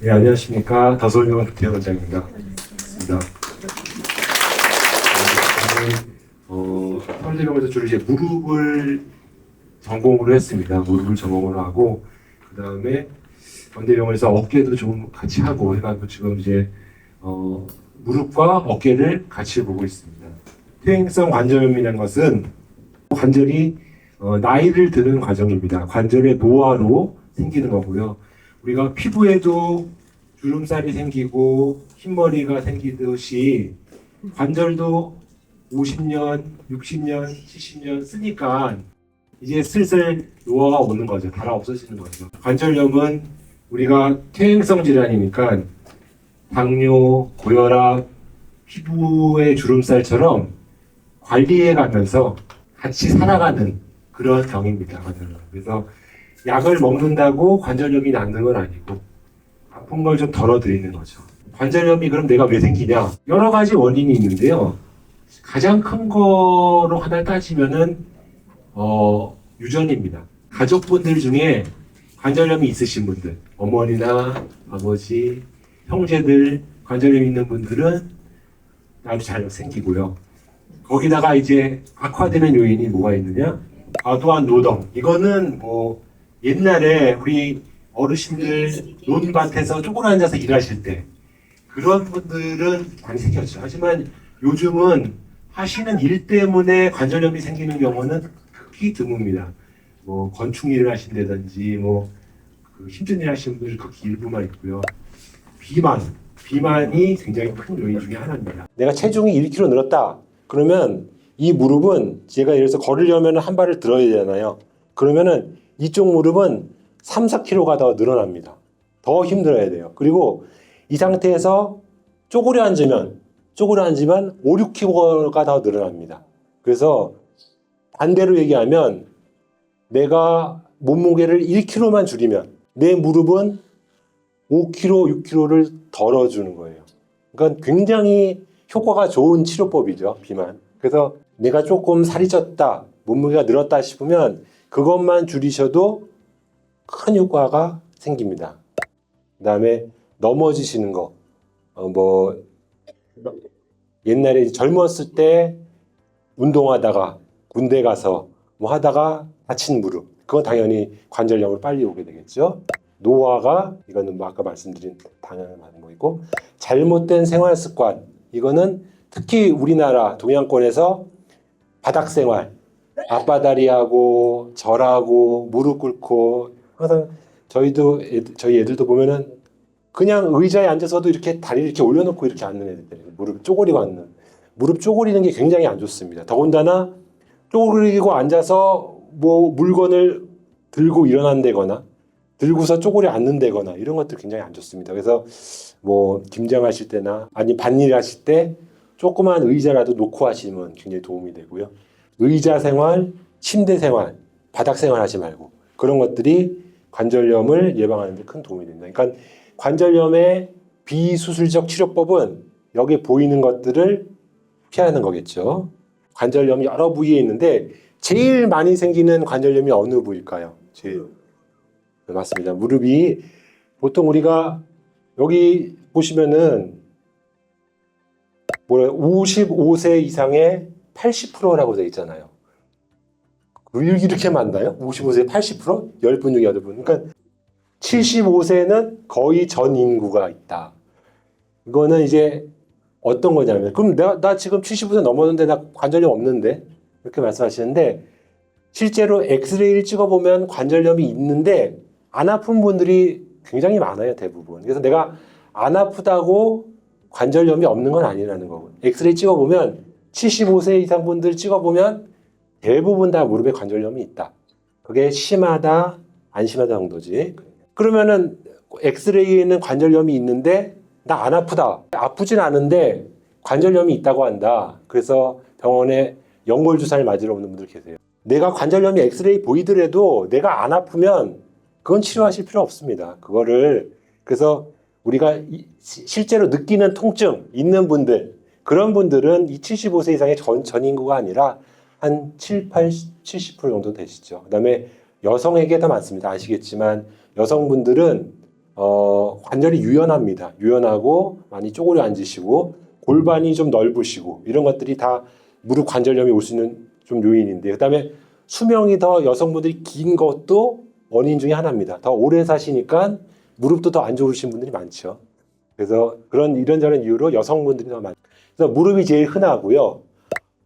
네, 안녕하십니까. 더솔병원 국대 원장입니다. 반갑습니다. 어, 서울대병원에서 주로 이제 무릎을 전공으로 했습니다. 무릎을 전공으로 하고, 그 다음에 원대병원에서 어깨도 좀 같이 하고 해가지고 지금 이제, 어, 무릎과 어깨를 같이 보고 있습니다. 퇴행성 관절염이라는 것은 관절이 어, 나이를 드는 과정입니다. 관절의 노화로 생기는 거고요. 우리가 피부에도 주름살이 생기고 흰머리가 생기듯이 관절도 50년, 60년, 70년 쓰니까 이제 슬슬 노화가 오는 거죠. 달아 없어지는 거죠. 관절염은 우리가 퇴행성 질환이니까 당뇨, 고혈압, 피부의 주름살처럼 관리해 가면서 같이 살아가는 그런 병입니다. 그래서 약을 먹는다고 관절염이 낫는 건 아니고 아픈 걸 좀 덜어드리는 거죠. 관절염이 그럼 내가 왜 생기냐? 여러 가지 원인이 있는데요. 가장 큰 거로 하나 따지면은 어, 유전입니다. 가족분들 중에 관절염이 있으신 분들, 어머니나 아버지, 형제들 관절염 있는 분들은 나도 잘 생기고요. 거기다가 이제 악화되는 요인이 뭐가 있느냐? 과도한 노동. 이거는 뭐 옛날에 우리 어르신들 논밭에서 쪼그려 앉아서 일하실 때 그런 분들은 많이 생겼죠. 하지만 요즘은 하시는 일 때문에 관절염이 생기는 경우는 극히 드뭅니다. 뭐 건축 일을 하신다든지 뭐 그 힘든 일 하시는 분들 극히 일부만 있고요. 비만, 비만이 굉장히 큰 요인 중에 하나입니다. 내가 체중이 1kg 늘었다. 그러면 이 무릎은 제가 예를 들어서 걸으려면 한 발을 들어야 되잖아요. 그러면은 이쪽 무릎은 3, 4kg가 더 늘어납니다. 더 힘들어야 돼요. 그리고 이 상태에서 쪼그려 앉으면 쪼그려 앉으면 5, 6kg가 더 늘어납니다. 그래서 반대로 얘기하면 내가 몸무게를 1kg만 줄이면 내 무릎은 5kg, 6kg를 덜어주는 거예요. 그러니까 굉장히 효과가 좋은 치료법이죠, 비만. 그래서 내가 조금 살이 쪘다, 몸무게가 늘었다 싶으면 그것만 줄이셔도 큰 효과가 생깁니다. 그 다음에 넘어지시는 거, 어, 뭐, 옛날에 젊었을 때 운동하다가 군대 가서 뭐 하다가 다친 무릎, 그건 당연히 관절염으로 빨리 오게 되겠죠. 노화가 이거는 뭐 아까 말씀드린 당연한 반응이고 잘못된 생활 습관 이거는 특히 우리나라 동양권에서 바닥 생활 앞바다리하고 절하고 무릎 꿇고 항상 저희도 저희 애들도 보면은 그냥 의자에 앉아서도 이렇게 다리를 이렇게 올려놓고 이렇게 앉는 애들 무릎 쪼그리고 앉는 무릎 쪼그리는 게 굉장히 안 좋습니다. 더군다나 쪼그리고 앉아서 뭐 물건을 들고 일어난다거나 들고서 쪼그려 앉는다거나 이런 것들 굉장히 안 좋습니다. 그래서 뭐 김장하실 때나 아니 밭일 하실 때 조그만 의자라도 놓고 하시면 굉장히 도움이 되고요. 의자 생활, 침대 생활, 바닥 생활 하지 말고 그런 것들이 관절염을 예방하는 데 큰 도움이 됩니다. 그러니까 관절염의 비수술적 치료법은 여기 보이는 것들을 피하는 거겠죠. 관절염이 여러 부위에 있는데 제일 많이 생기는 관절염이 어느 부위일까요? 제일 네, 맞습니다. 무릎이 보통 우리가 여기 보시면은 뭐래 55세 이상의 80%라고 되어 있잖아요. 왜 이렇게 많나요? 55세 80%? 10분 중에 8분. 그러니까 75세는 거의 전 인구가 있다. 이거는 이제 어떤 거냐면 그럼 내가 나 지금 75세 넘었는데 나 관절염 없는데 이렇게 말씀하시는데 실제로 엑스레이를 찍어보면 관절염이 있는데 안 아픈 분들이 굉장히 많아요 대부분. 그래서 내가 안 아프다고 관절염이 없는 건 아니라는 거고. 엑스레이 찍어보면 75세 이상 분들 찍어보면 대부분 다 무릎에 관절염이 있다. 그게 심하다, 안 심하다 정도지. 그러면은 엑스레이에는 관절염이 있는데 나 안 아프다. 아프진 않은데 관절염이 있다고 한다. 그래서 병원에 연골 주사를 맞으러 오는 분들 계세요. 내가 관절염이 엑스레이 보이더라도 내가 안 아프면 그건 치료하실 필요 없습니다. 그거를 그래서 우리가 실제로 느끼는 통증 있는 분들 그런 분들은 이 75세 이상의 전, 전 인구가 아니라 한 7, 80, 70% 정도 되시죠. 그다음에 여성에게 더 많습니다. 아시겠지만 여성분들은 어, 관절이 유연합니다. 유연하고 많이 쪼그려 앉으시고 골반이 좀 넓으시고 이런 것들이 다 무릎 관절염이 올 수 있는 좀 요인인데 그다음에 수명이 더 여성분들이 긴 것도 원인 중에 하나입니다. 더 오래 사시니까 무릎도 더 안 좋으신 분들이 많죠. 그래서 그런 이런저런 이유로 여성분들이 더 많죠. 그래서 무릎이 제일 흔하고요.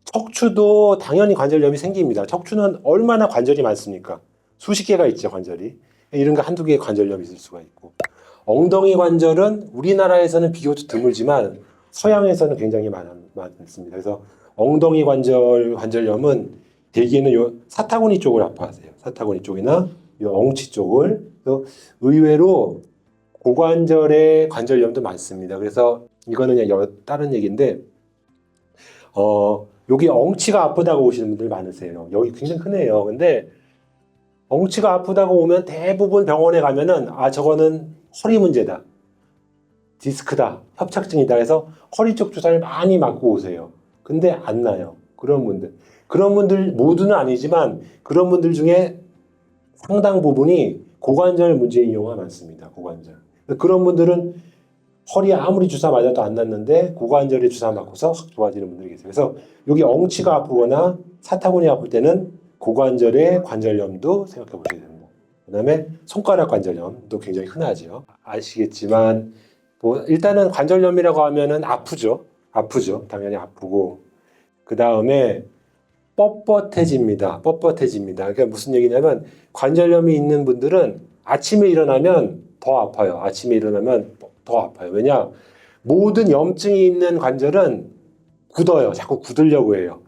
척추도 당연히 관절염이 생깁니다. 척추는 얼마나 관절이 많습니까? 수십 개가 있죠, 관절이. 이런 거 한두 개의 관절염이 있을 수가 있고. 엉덩이 관절은 우리나라에서는 비교적 드물지만 서양에서는 굉장히 많, 많습니다. 그래서 엉덩이 관절 관절염은 대개는 요 사타구니 쪽을 아파하세요. 사타구니 쪽이나 요 엉치 쪽을. 의외로 고관절의 관절염도 많습니다. 그래서 이거는 그냥 여- 다른 얘기인데 어 여기 엉치가 아프다고 오시는 분들 많으세요. 여기 굉장히 흔해요. 근데 엉치가 아프다고 오면 대부분 병원에 가면은 아 저거는 허리 문제다. 디스크다. 협착증이다. 해서 허리 쪽 주사를 많이 맞고 오세요. 근데 안 나요. 그런 분들. 그런 분들 모두는 아니지만 그런 분들 중에 상당 부분이 고관절 문제인 경우가 많습니다. 고관절. 그런 분들은 허리에 아무리 주사 맞아도 안 낫는데 고관절에 주사 맞고서 확 좋아지는 분들이 계세요. 그래서 여기 엉치가 아프거나 사타구니 아플 때는 고관절의 관절염도 생각해 보셔야 됩니다. 그 다음에 손가락 관절염도 굉장히 흔하죠. 아시겠지만 뭐 일단은 관절염이라고 하면은 아프죠. 아프죠. 당연히 아프고 그 다음에 뻣뻣해집니다. 뻣뻣해집니다. 그러니까 무슨 얘기냐면 관절염이 있는 분들은 아침에 일어나면 더 아파요. 아침에 일어나면 더 아파요. 왜냐? 모든 염증이 있는 관절은 굳어요. 자꾸 굳으려고 해요.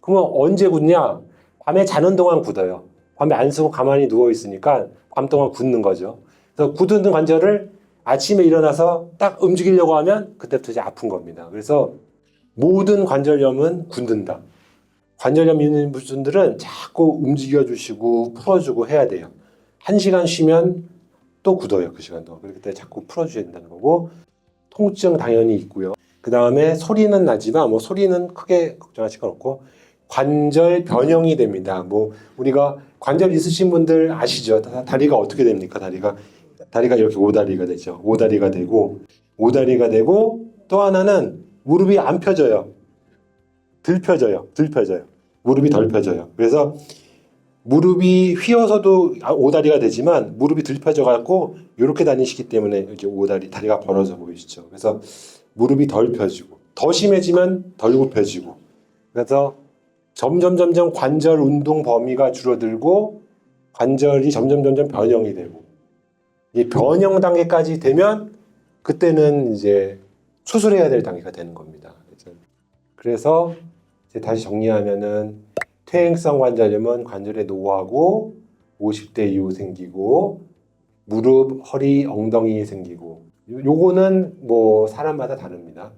그러면 언제 굳냐? 밤에 자는 동안 굳어요. 밤에 안 쓰고 가만히 누워 있으니까 밤 동안 굳는 거죠. 그래서 굳은 관절을 아침에 일어나서 딱 움직이려고 하면 그때부터 이제 아픈 겁니다. 그래서 모든 관절염은 굳는다. 관절염 있는 분들은 자꾸 움직여 주시고 풀어 주고 해야 돼요. 한 시간 쉬면 또 굳어요. 그 시간도. 그렇기 때문에 자꾸 풀어줘야 된다는 거고 통증 당연히 있고요. 그 다음에 소리는 나지만 뭐 소리는 크게 걱정하실 건 없고 관절 변형이 됩니다. 뭐 우리가 관절 있으신 분들 아시죠? 다- 다리가 어떻게 됩니까? 다리가 다리가 이렇게 오다리가 되죠. 오다리가 되고 오다리가 되고 또 하나는 무릎이 안 펴져요. 들 펴져요. 들 펴져요. 무릎이 덜 펴져요. 그래서 무릎이 휘어서도 아, 오다리가 되지만 무릎이 들 펴져 갖고 이렇게 다니시기 때문에 이렇게 오다리 다리가 벌어져 보이시죠. 그래서 무릎이 덜 펴지고 더 심해지면 덜 굽혀지고 그래서 점점 점점 관절 운동 범위가 줄어들고 관절이 점점 점점 변형이 되고 이 변형 단계까지 되면 그때는 이제 수술해야 될 단계가 되는 겁니다. 그래서 이제 다시 정리하면은 퇴행성 관절염은 관절의 노화고 50대 이후 생기고 무릎, 허리, 엉덩이에 생기고 요- 요거는 뭐 사람마다 다릅니다.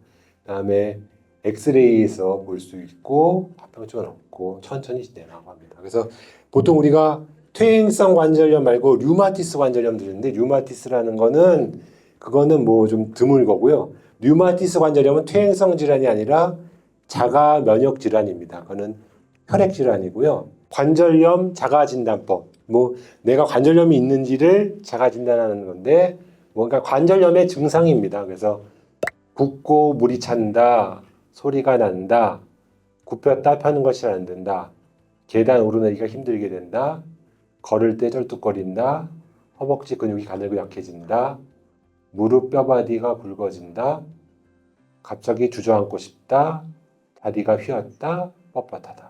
그다음에 엑스레이에서 볼 수 있고 합병증은 없고 천천히 진행하고 합니다. 그래서 보통 우리가 퇴행성 관절염 말고 류마티스 관절염 들는데 류마티스라는 거는 그거는 뭐 좀 드물 거고요. 류마티스 관절염은 퇴행성 질환이 아니라 자가 면역 질환입니다. 그거는 혈액 질환이고요. 관절염 자가 진단법. 뭐 내가 관절염이 있는지를 자가 진단하는 건데 뭔가 관절염의 증상입니다. 그래서 붓고 물이 찬다, 소리가 난다, 굽혔다 펴는 것이 안 된다, 계단 오르내리기가 힘들게 된다, 걸을 때 절뚝거린다, 허벅지 근육이 가늘고 약해진다, 무릎 뼈바디가 굵어진다, 갑자기 주저앉고 싶다, 다리가 휘었다, 뻣뻣하다.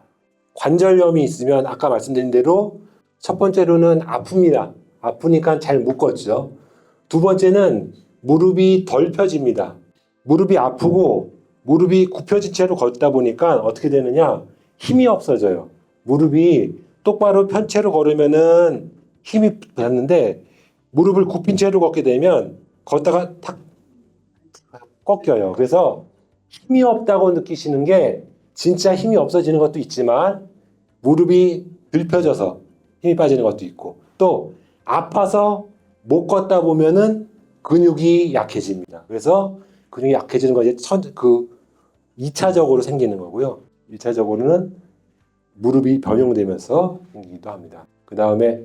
관절염이 있으면 아까 말씀드린 대로 첫 번째로는 아픕니다. 아프니까 잘 묶었죠. 두 번째는 무릎이 덜 펴집니다. 무릎이 아프고 무릎이 굽혀진 채로 걷다 보니까 어떻게 되느냐? 힘이 없어져요. 무릎이 똑바로 편 채로 걸으면은 힘이 받는데 무릎을 굽힌 채로 걷게 되면 걷다가 탁 꺾여요. 그래서 힘이 없다고 느끼시는 게 진짜 힘이 없어지는 것도 있지만 무릎이 들펴져서 힘이 빠지는 것도 있고 또 아파서 못 걷다 보면은 근육이 약해집니다. 그래서 근육이 약해지는 것이 천, 그 2차적으로 생기는 거고요. 1차적으로는 무릎이 변형되면서 생기기도 합니다. 그 다음에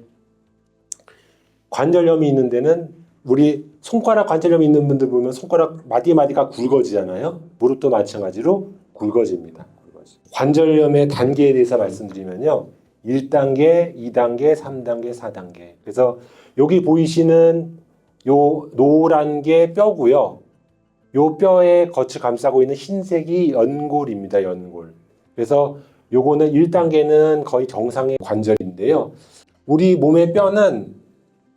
관절염이 있는 데는 우리 손가락 관절염 있는 분들 보면 손가락 마디 마디가 굵어지잖아요. 무릎도 마찬가지로 굵어집니다. 관절염의 단계에 대해서 말씀드리면요. 1단계, 2단계, 3단계, 4단계. 그래서 여기 보이시는 요 노란 게 뼈고요. 요 뼈에 겉을 감싸고 있는 흰색이 연골입니다. 연골. 그래서 요거는 1단계는 거의 정상의 관절인데요. 우리 몸의 뼈는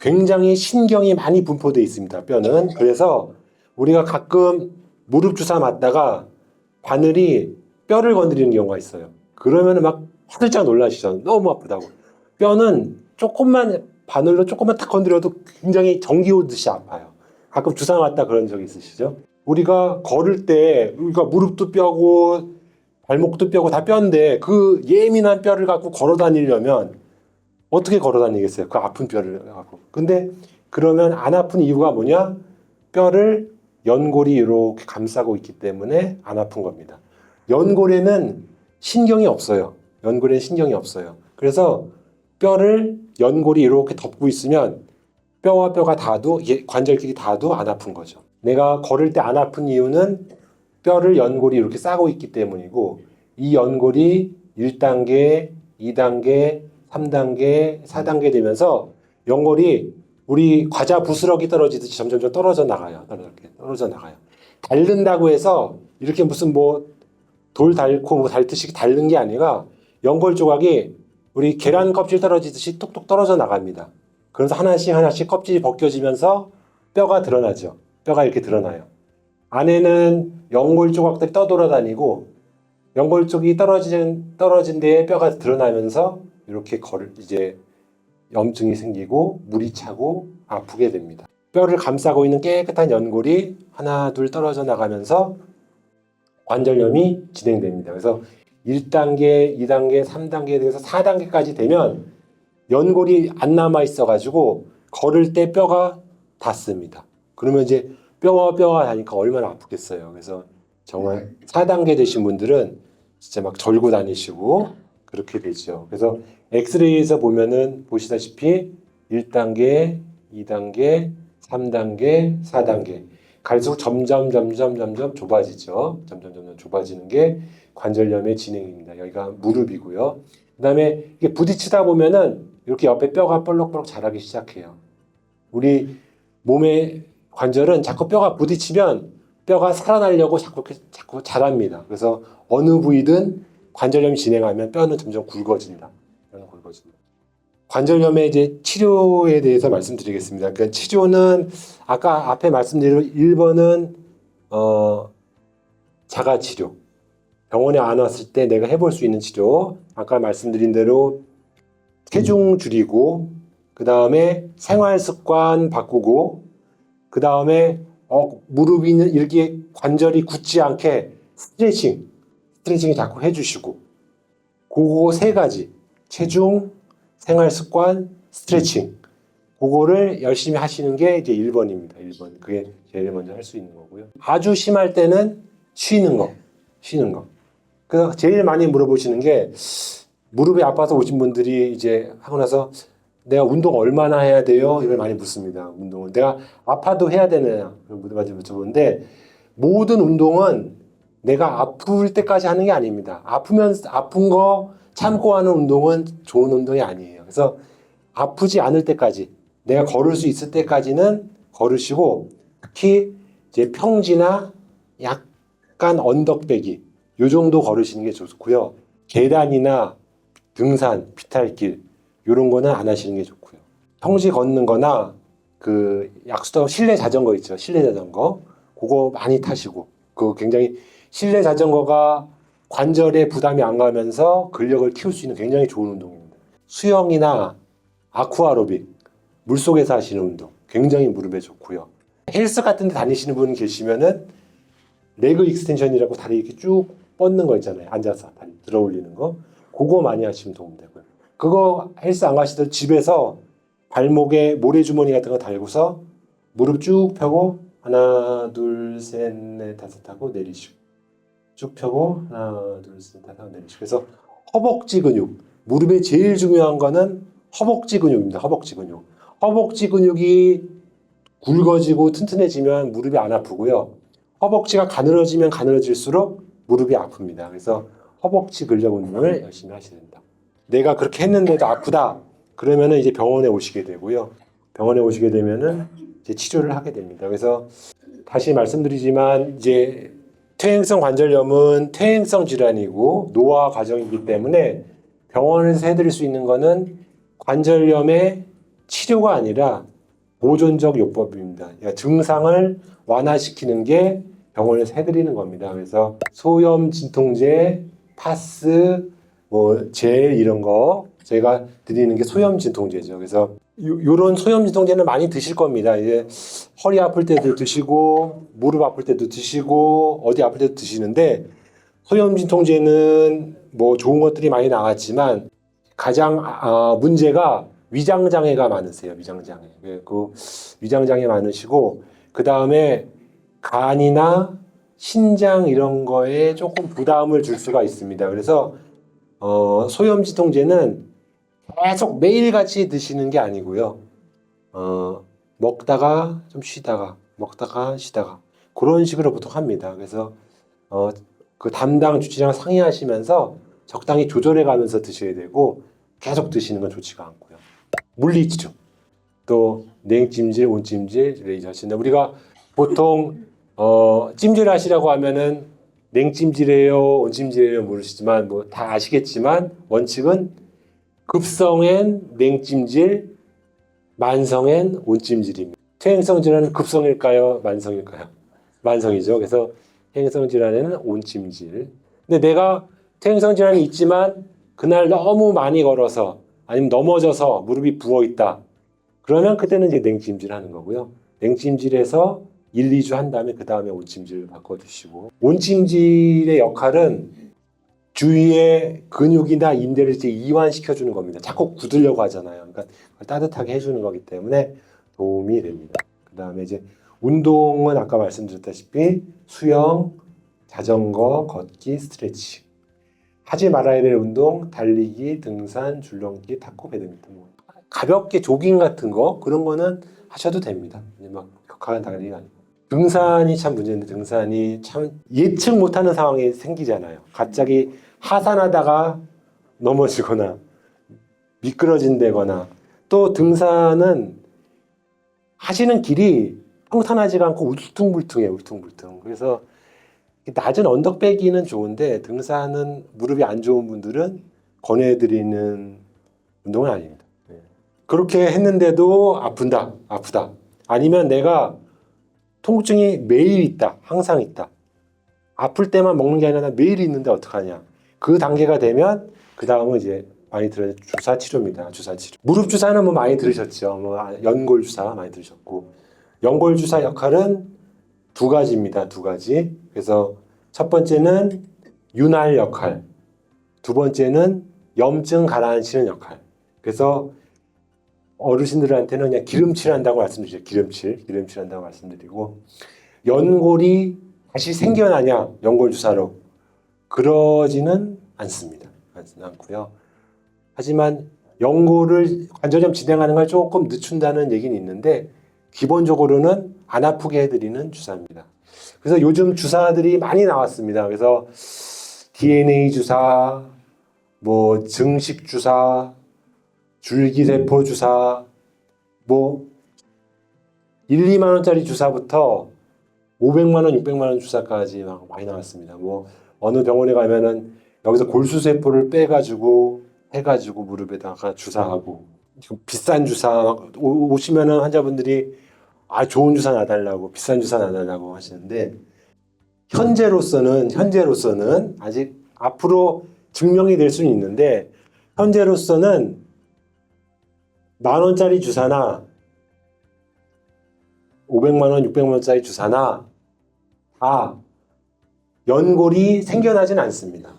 굉장히 신경이 많이 분포되어 있습니다. 뼈는. 그래서 우리가 가끔 무릎 주사 맞다가 바늘이 뼈를 건드리는 경우가 있어요. 그러면 막 화들짝 놀라시죠. 너무 아프다고. 뼈는 조금만 바늘로 조금만 탁 건드려도 굉장히 전기 오듯이 아파요. 가끔 주사 맞다 그런 적 있으시죠? 우리가 걸을 때 우리가 무릎도 뼈고 발목도 뼈고 다 뼈인데 그 예민한 뼈를 갖고 걸어 다니려면 어떻게 걸어 다니겠어요? 그 아픈 뼈를 갖고. 근데 그러면 안 아픈 이유가 뭐냐? 뼈를 연골이 이렇게 감싸고 있기 때문에 안 아픈 겁니다. 연골에는 신경이 없어요. 연골에는 신경이 없어요. 그래서 뼈를 연골이 이렇게 덮고 있으면 뼈와 뼈가 닿아도 관절끼리 닿아도 안 아픈 거죠. 내가 걸을 때 안 아픈 이유는 뼈를 연골이 이렇게 싸고 있기 때문이고 이 연골이 1단계, 2단계, 3단계, 4단계 되면서 연골이 우리 과자 부스러기 떨어지듯이 점점점 떨어져 나가요. 떨어져 나가요. 닳는다고 해서 이렇게 무슨 뭐 돌 닳고 뭐 닳듯이 닳는 게 아니라 연골 조각이 우리 계란 껍질 떨어지듯이 톡톡 떨어져 나갑니다. 그래서 하나씩 하나씩 껍질이 벗겨지면서 뼈가 드러나죠. 뼈가 이렇게 드러나요. 안에는 연골 조각들이 떠돌아다니고 연골 쪽이 떨어진 떨어진 데에 뼈가 드러나면서 이렇게 걸 이제 염증이 생기고 물이 차고 아프게 됩니다. 뼈를 감싸고 있는 깨끗한 연골이 하나 둘 떨어져 나가면서 관절염이 진행됩니다. 그래서 1단계, 2단계, 3단계에 대해서 4단계까지 되면 연골이 안 남아 있어 가지고 걸을 때 뼈가 닿습니다. 그러면 이제 뼈와 뼈가 닿으니까 얼마나 아프겠어요. 그래서 정말 4단계 되신 분들은 진짜 막 절고 다니시고 그렇게 되죠. 그래서 엑스레이에서 보면은 보시다시피 1단계, 2단계, 3단계, 4단계 갈수록 점점 점점 점점 좁아지죠. 점점 점점 좁아지는 게 관절염의 진행입니다. 여기가 무릎이고요. 그다음에 이게 부딪히다 보면은 이렇게 옆에 뼈가 볼록볼록 자라기 시작해요. 우리 몸의 관절은 자꾸 뼈가 부딪히면 뼈가 살아나려고 자꾸 자꾸 자랍니다. 그래서 어느 부위든 관절염이 진행하면 뼈는 점점 굵어진다. 관절염의 이제 치료에 대해서 말씀드리겠습니다. 그러니까 치료는 아까 앞에 말씀드린 1번은 어 자가 치료. 병원에 안 왔을 때 내가 해볼 수 있는 치료. 아까 말씀드린 대로 체중 줄이고 그 다음에 생활 습관 바꾸고 그 다음에 어, 무릎이 이렇게 관절이 굳지 않게 스트레칭, 스트레칭 자꾸 해주시고 그거 세 가지 체중, 생활 습관, 스트레칭 그거를 열심히 하시는 게 이제 1번입니다. 1번 그게 제일 먼저 할 수 있는 거고요. 아주 심할 때는 쉬는 거, 쉬는 거. 그 제일 많이 물어보시는 게 무릎이 아파서 오신 분들이 이제 하고 나서 내가 운동 얼마나 해야 돼요? 이걸 많이 묻습니다. 운동을 내가 아파도 해야 되느냐? 그걸 많이 여쭤보는데 모든 운동은 내가 아플 때까지 하는 게 아닙니다. 아프면 아픈 거 참고 하는 운동은 좋은 운동이 아니에요. 그래서 아프지 않을 때까지 내가 걸을 수 있을 때까지는 걸으시고 특히 이제 평지나 약간 언덕배기 요 정도 걸으시는 게 좋고요. 계단이나 등산, 비탈길 이런 거는 안 하시는 게 좋고요. 평지 걷는 거나 그 약수도 실내 자전거 있죠. 실내 자전거. 그거 많이 타시고 그 굉장히 실내 자전거가 관절에 부담이 안 가면서 근력을 키울 수 있는 굉장히 좋은 운동입니다. 수영이나 아쿠아로빅, 물속에서 하시는 운동 굉장히 무릎에 좋고요. 헬스 같은 데 다니시는 분 계시면은 레그 익스텐션이라고 다리 이렇게 쭉 뻗는 거 있잖아요. 앉아서 다리 들어 올리는 거. 그거 많이 하시면 도움 되고요. 그거 헬스 안 가시더라도 집에서 발목에 모래주머니 같은 거 달고서 무릎 쭉 펴고 하나 둘 셋 넷 다섯 하고 내리시고 쭉 펴고 하나 둘셋 다섯 내리시고 그래서 허벅지 근육 무릎에 제일 중요한 거는 허벅지 근육입니다. 허벅지 근육 허벅지 근육이 굵어지고 튼튼해지면 무릎이 안 아프고요. 허벅지가 가늘어지면 가늘어질수록 무릎이 아픕니다. 그래서 허벅지 근력 운동을 열심히 하셔야 된다. 내가 그렇게 했는데도 아프다. 그러면은 이제 병원에 오시게 되고요. 병원에 오시게 되면은 이제 치료를 하게 됩니다. 그래서 다시 말씀드리지만 이제 퇴행성 관절염은 퇴행성 질환이고 노화 과정이기 때문에 병원에서 해드릴 수 있는 거는 관절염의 치료가 아니라 보존적 요법입니다. 그러니까 증상을 완화시키는 게 병원에서 해드리는 겁니다. 그래서 소염 진통제, 파스, 뭐 젤 이런 거 저희가 드리는 게 소염 진통제죠. 그래서 요, 요런 소염 진통제는 많이 드실 겁니다. 이제 허리 아플 때도 드시고 무릎 아플 때도 드시고 어디 아플 때도 드시는데 소염 진통제는 뭐 좋은 것들이 많이 나왔지만 가장 아, 문제가 위장 장애가 많으세요. 위장 장애. 그 위장 장애 많으시고 그 다음에 간이나 신장 이런 거에 조금 부담을 줄 수가 있습니다. 그래서 어, 소염 진통제는 계속 매일 같이 드시는 게 아니고요. 어, 먹다가 좀 쉬다가 먹다가 쉬다가 그런 식으로 보통 합니다. 그래서 어, 그 담당 주치장 상의하시면서 적당히 조절해 가면서 드셔야 되고 계속 드시는 건 좋지가 않고요. 물리 치료 또 냉찜질, 온찜질 레이저 하신다. 우리가 보통 어, 찜질 하시라고 하면은 냉찜질이에요, 온찜질이에요 모르시지만 뭐 다 아시겠지만 원칙은 급성엔 냉찜질, 만성엔 온찜질입니다. 퇴행성 질환은 급성일까요, 만성일까요? 만성이죠. 그래서 퇴행성 질환에는 온찜질. 근데 내가 퇴행성 질환이 있지만 그날 너무 많이 걸어서 아니면 넘어져서 무릎이 부어 있다. 그러면 그때는 이제 냉찜질 하는 거고요. 냉찜질에서 1, 2주 한 다음에 그 다음에 온찜질을 바꿔주시고 온찜질의 역할은 주위의 근육이나 인대를 이제 이완시켜 주는 겁니다. 자꾸 굳으려고 하잖아요. 그러니까 따뜻하게 해주는 거기 때문에 도움이 됩니다. 그 다음에 이제 운동은 아까 말씀드렸다시피 수영, 자전거, 걷기, 스트레칭. 하지 말아야 될 운동, 달리기, 등산, 줄넘기, 탁구, 배드민턴. 뭐 가볍게 조깅 같은 거 그런 거는 하셔도 됩니다. 막 격하게 달리기 아니고. 등산이 참 문제인데 등산이 참 예측 못하는 상황이 생기잖아요. 갑자기 하산하다가 넘어지거나 미끄러진다거나 또 등산은 하시는 길이 평탄하지가 않고 울퉁불퉁해요. 울퉁불퉁. 그래서 낮은 언덕 빼기는 좋은데 등산은 무릎이 안 좋은 분들은 권해드리는 운동은 아닙니다. 네. 그렇게 했는데도 아픈다, 아프다. 아니면 내가 통증이 매일 있다, 항상 있다. 아플 때만 먹는 게 아니라 매일 있는데 어떡하냐. 그 단계가 되면 그 다음은 이제 많이 들어 주사 치료입니다. 주사 치료. 무릎 주사는 뭐 많이 들으셨죠. 뭐 연골 주사 많이 들으셨고 연골 주사 역할은 두 가지입니다. 두 가지. 그래서 첫 번째는 윤활 역할, 두 번째는 염증 가라앉히는 역할. 그래서 어르신들한테는 그냥 기름칠 한다고 말씀드리죠. 기름칠, 기름칠 한다고 말씀드리고 연골이 다시 생겨나냐 연골 주사로 그러지는 않습니다. 않고요. 하지만 연골을 관절염 진행하는 걸 조금 늦춘다는 얘기는 있는데 기본적으로는 안 아프게 해드리는 주사입니다. 그래서 요즘 주사들이 많이 나왔습니다. 그래서 DNA 주사, 뭐 증식 주사, 줄기세포 주사, 뭐 1, 2만 원짜리 주사부터 500만 원, 600만 원 주사까지 막 많이 나왔습니다. 뭐 어느 병원에 가면은 여기서 골수세포를 빼가지고 해가지고 무릎에다가 주사하고 지금 비싼 주사 오시면은 환자분들이 아 좋은 주사 놔달라고 비싼 주사 놔달라고 하시는데 현재로서는 현재로서는 아직 앞으로 증명이 될 수는 있는데 현재로서는 만 원짜리 주사나 500만 원, 600만 원짜리 주사나 다 연골이 생겨나진 않습니다.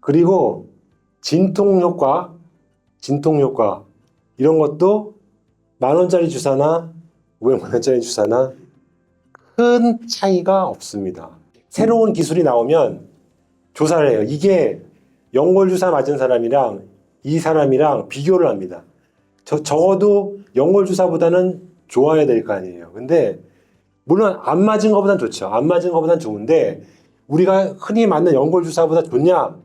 그리고 진통 효과, 진통 효과 이런 것도 만 원짜리 주사나 500만 원짜리 주사나 큰 차이가 없습니다. 새로운 기술이 나오면 조사를 해요. 이게 연골 주사 맞은 사람이랑 이 사람이랑 비교를 합니다. 저, 적어도 연골 주사보다는 좋아야 될 거 아니에요. 근데 물론 안 맞은 것보단 좋죠. 안 맞은 것보단 좋은데 우리가 흔히 맞는 연골 주사보다 좋냐?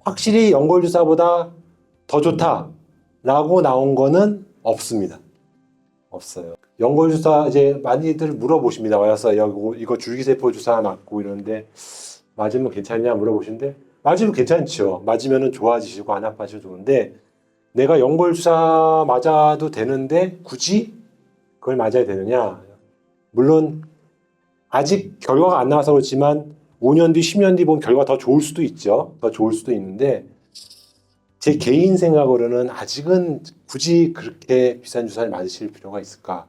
확실히 연골 주사보다 더 좋다라고 나온 거는 없습니다. 없어요. 연골 주사 이제 많이들 물어보십니다. 와서 이거, 줄기세포 주사 맞고 이러는데 맞으면 괜찮냐 물어보시는데 맞으면 괜찮죠. 맞으면 좋아지시고 안 아파지고 좋은데 내가 연골 주사 맞아도 되는데 굳이 그걸 맞아야 되느냐? 물론 아직 결과가 안 나와서 그렇지만 5년 뒤, 10년 뒤 보면 결과가 더 좋을 수도 있죠. 더 좋을 수도 있는데 제 개인 생각으로는 아직은 굳이 그렇게 비싼 주사를 맞으실 필요가 있을까?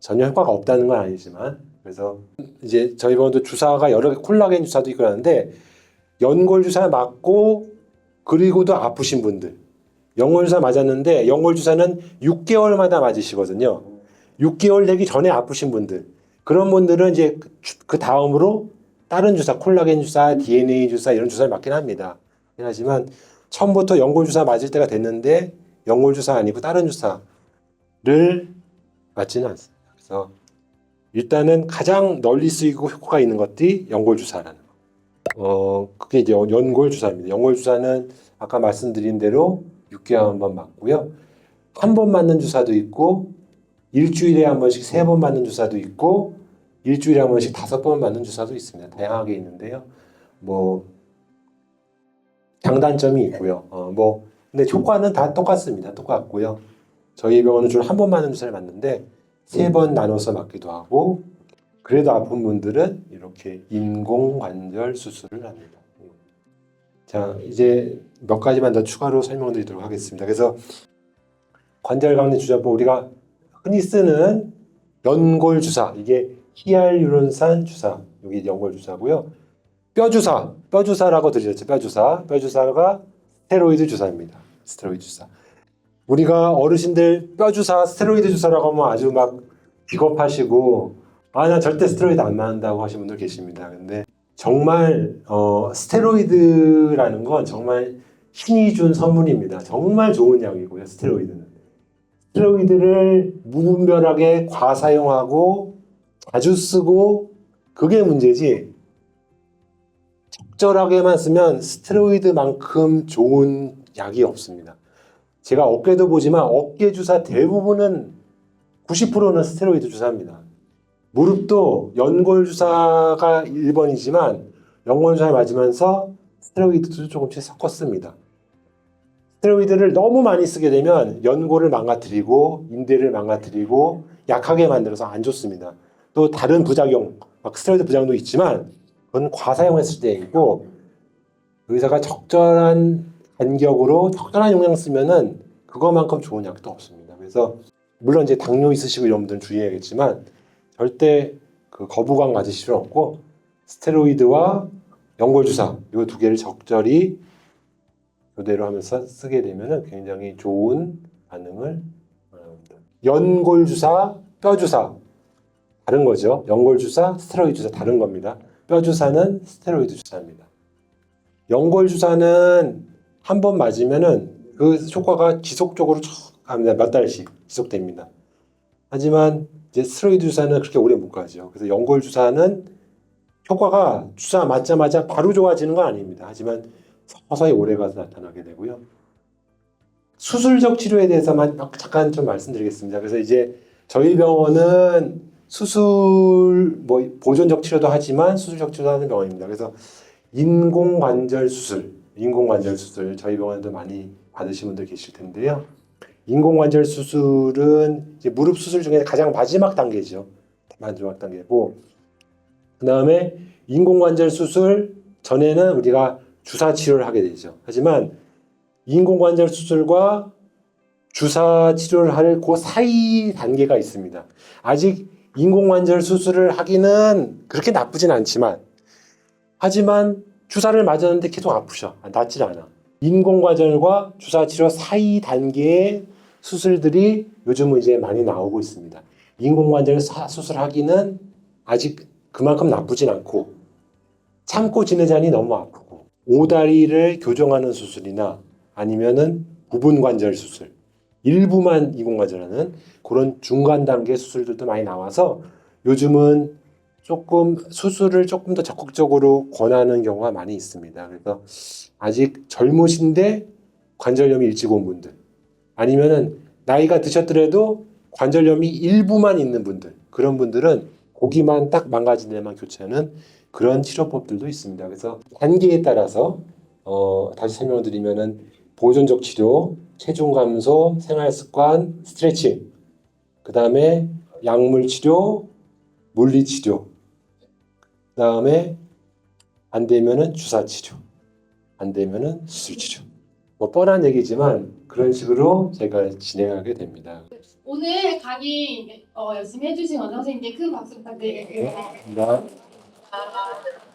전혀 효과가 없다는 건 아니지만 그래서 이제 저희 병원도 주사가 여러 개 콜라겐 주사도 있고 하는데 연골 주사 맞고 그리고도 아프신 분들 연골 주사 맞았는데 연골 주사는 6개월마다 맞으시거든요. 6개월 되기 전에 아프신 분들 그런 분들은 이제 그 주- 그 다음으로 다른 주사 콜라겐 주사, DNA 주사 이런 주사를 맞긴 합니다. 하지만 처음부터 연골 주사 맞을 때가 됐는데 연골 주사 아니고 다른 주사를 맞지는 않습니다. 그래서 일단은 가장 널리 쓰이고 효과가 있는 것들이 연골 주사라는 거. 어 그게 이제 연- 연골 주사입니다. 연골 주사는 아까 말씀드린 대로 6개월 한 번 맞고요. 한 번 맞는 주사도 있고 일주일에 한 번씩 세 번 맞는 주사도 있고 일주일에 한 번씩 다섯 번 맞는 주사도 있습니다. 다양하게 있는데요. 뭐 장단점이 있고요. 어, 뭐 근데 효과는 다 똑같습니다. 똑같고요. 저희 병원은 주로 한 번 맞는 주사를 맞는데 세 번 나눠서 맞기도 하고 그래도 아픈 분들은 이렇게 인공관절 수술을 합니다. 자 이제 몇 가지만 더 추가로 설명드리도록 하겠습니다. 그래서 관절 강내 주사법 우리가 흔히 쓰는 연골 주사 이게 히알루론산 주사 여기 연골 주사고요. 뼈 주사 뼈 주사라고 들으셨죠? 뼈 주사 뼈 주사가 스테로이드 주사입니다. 스테로이드 주사. 우리가 어르신들 뼈 주사 스테로이드 주사라고 하면 아주 막 비겁하시고 아 나 절대 스테로이드 안 맞는다고 하시는 분들 계십니다. 근데 정말 어, 스테로이드라는 건 정말 신이 준 선물입니다. 정말 좋은 약이고요. 스테로이드는. 스테로이드를 무분별하게 과사용하고 자주 쓰고 그게 문제지 적절하게만 쓰면 스테로이드만큼 좋은 약이 없습니다. 제가 어깨도 보지만 어깨 주사 대부분은 90%는 스테로이드 주사입니다. 무릎도 연골 주사가 1번이지만 연골 주사를 맞으면서 스테로이드도 조금씩 섞었습니다. 스테로이드를 너무 많이 쓰게 되면 연골을 망가뜨리고 인대를 망가뜨리고 약하게 만들어서 안 좋습니다. 또 다른 부작용, 막 스테로이드 부작용도 있지만 그건 과사용했을 때이고 의사가 적절한 간격으로 적절한 용량 쓰면은 그거만큼 좋은 약도 없습니다. 그래서 물론 이제 당뇨 있으시고 이런 분들은 주의해야겠지만 절대 그 거부감 가지실 필요 없고 스테로이드와 연골 주사 이 두 개를 적절히 교대로 하면서 쓰게 되면은 굉장히 좋은 반응을. 연골 주사, 뼈 주사 다른 거죠. 연골 주사, 스테로이드 주사 다른 겁니다. 뼈 주사는 스테로이드 주사입니다. 연골 주사는 한 번 맞으면은 그 효과가 지속적으로. 몇 달씩 지속됩니다. 하지만 이제 스테로이드 주사는 그렇게 오래 못 가죠. 그래서 연골 주사는 효과가 주사 맞자마자 바로 좋아지는 건 아닙니다. 하지만 서서히 오래 가서 나타나게 되고요. 수술적 치료에 대해서만 잠깐 좀 말씀드리겠습니다. 그래서 이제 저희 병원은 수술 뭐 보존적 치료도 하지만 수술적 치료도 하는 병원입니다. 그래서 인공관절 수술, 인공관절 수술 저희 병원에도 많이 받으신 분들 계실 텐데요. 인공관절 수술은 무릎 수술 중에 가장 마지막 단계죠. 마지막 단계고 그 다음에 인공관절 수술 전에는 우리가 주사 치료를 하게 되죠. 하지만 인공관절 수술과 주사 치료를 할 그 사이 단계가 있습니다. 아직 인공관절 수술을 하기는 그렇게 나쁘진 않지만 하지만 주사를 맞았는데 계속 아프셔. 아, 낫질 않아. 인공관절과 주사 치료 사이 단계의 수술들이 요즘은 이제 많이 나오고 있습니다. 인공관절 사- 수술하기는 아직 그만큼 나쁘진 않고 참고 지내자니 너무 아프고 오다리를 교정하는 수술이나 아니면은 부분 관절 수술 일부만 이공관절하는 그런 중간 단계 수술들도 많이 나와서 요즘은 조금 수술을 조금 더 적극적으로 권하는 경우가 많이 있습니다. 그래서 아직 젊으신데 관절염이 일찍 온 분들 아니면은 나이가 드셨더라도 관절염이 일부만 있는 분들 그런 분들은 고기만 딱 망가진 데만 교체하는 그런 치료법들도 있습니다. 그래서 단계에 따라서 어, 다시 설명드리면은 보존적 치료, 체중 감소, 생활 습관, 스트레칭, 그 다음에 약물 치료, 물리 치료, 그 다음에 안 되면은 주사 치료, 안 되면은 수술 치료. 뭐 뻔한 얘기지만 그런 식으로 제가 진행하게 됩니다. 오늘 강의 어, 열심히 해주신 원장 선생님께 큰 박수 부탁드리겠습니다. 감사합니다. 아,